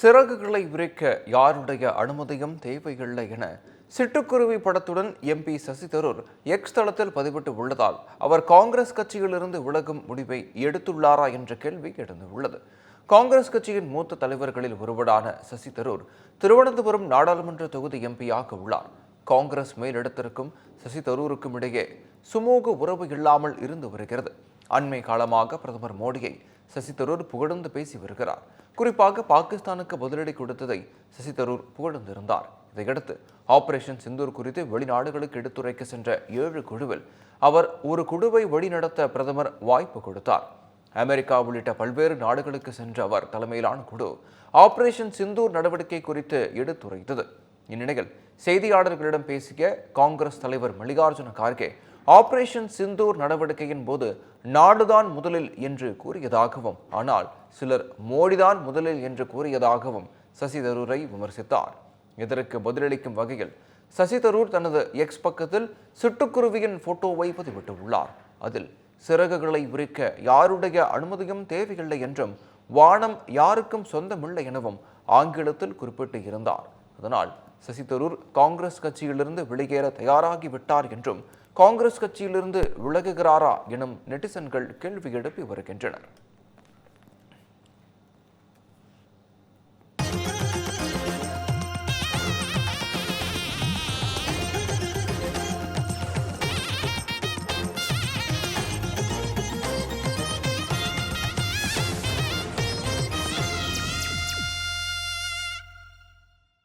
சிறகுகளை விரிக்க யாருடைய அனுமதியும் தேவையில்லை என சிட்டுக்குருவி படத்துடன் எம்பி சசி தரூர் எக்ஸ் தளத்தில் பதிவிட்டு உள்ளதால் அவர் காங்கிரஸ் கட்சியிலிருந்து விலகும் முடிவை எடுத்துள்ளாரா என்ற கேள்வி எழுந்துள்ளது. காங்கிரஸ் கட்சியின் மூத்த தலைவர்களில் ஒருவரான சசி தரூர் திருவனந்தபுரம் நாடாளுமன்ற தொகுதி எம்பியாக உள்ளார். காங்கிரஸ் மேலிடத்திற்கும் சசி தரூருக்கும் இடையே சுமூக உறவு இல்லாமல் இருந்து வருகிறது. அண்மை காலமாக பிரதமர் மோடியை சசி தரூர் புகழ்ந்து பேசி வருகிறார். குறிப்பாக பாகிஸ்தானுக்கு பதிலடி கொடுத்ததை சசி தரூர் புகழ்ந்திருந்தார். இதையடுத்து ஆபரேஷன் சிந்தூர் குறித்து வெளிநாடுகளுக்கு எடுத்துரைக்க சென்ற ஏழு குழுவில் அவர் ஒரு குழுவை வழிநடத்த பிரதமர் வாய்ப்பு கொடுத்தார். அமெரிக்கா உள்ளிட்ட பல்வேறு நாடுகளுக்கு சென்ற அவர் தலைமையிலான குழு ஆபரேஷன் சிந்தூர் நடவடிக்கை குறித்து எடுத்துரைத்தது. இந்நிலையில் செய்தியாளர்களிடம் பேசிய காங்கிரஸ் தலைவர் மல்லிகார்ஜுன கார்கே ஆபரேஷன் சிந்தூர் நடவடிக்கையின் போது நாடுதான் முதலில் என்று கூறியதாகவும் ஆனால் சிலர் மோடிதான் முதலில் என்று கூறியதாகவும் சசி தரூரை விமர்சித்தார். இதற்கு பதிலளிக்கும் வகையில் சசி தரூர் தனது எக்ஸ் பக்கத்தில் சிட்டுக்குருவியின் போட்டோவை பதிவிட்டுள்ளார். அதில் சிறகுகளை விரிக்க யாருடைய அனுமதியும் தேவையில்லை என்றும் வானம் யாருக்கும் சொந்தமில்லை எனவும் ஆங்கிலத்தில் குறிப்பிட்டு இருந்தார். அதனால் சசி தரூர் காங்கிரஸ் கட்சியிலிருந்து வெளியேற தயாராகி விட்டார் என்றும் காங்கிரஸ் கட்சியிலிருந்து விலகுகிறாரா எனும் நெட்டிசன்கள் கேள்வி எழுப்பி வருகின்றனர்.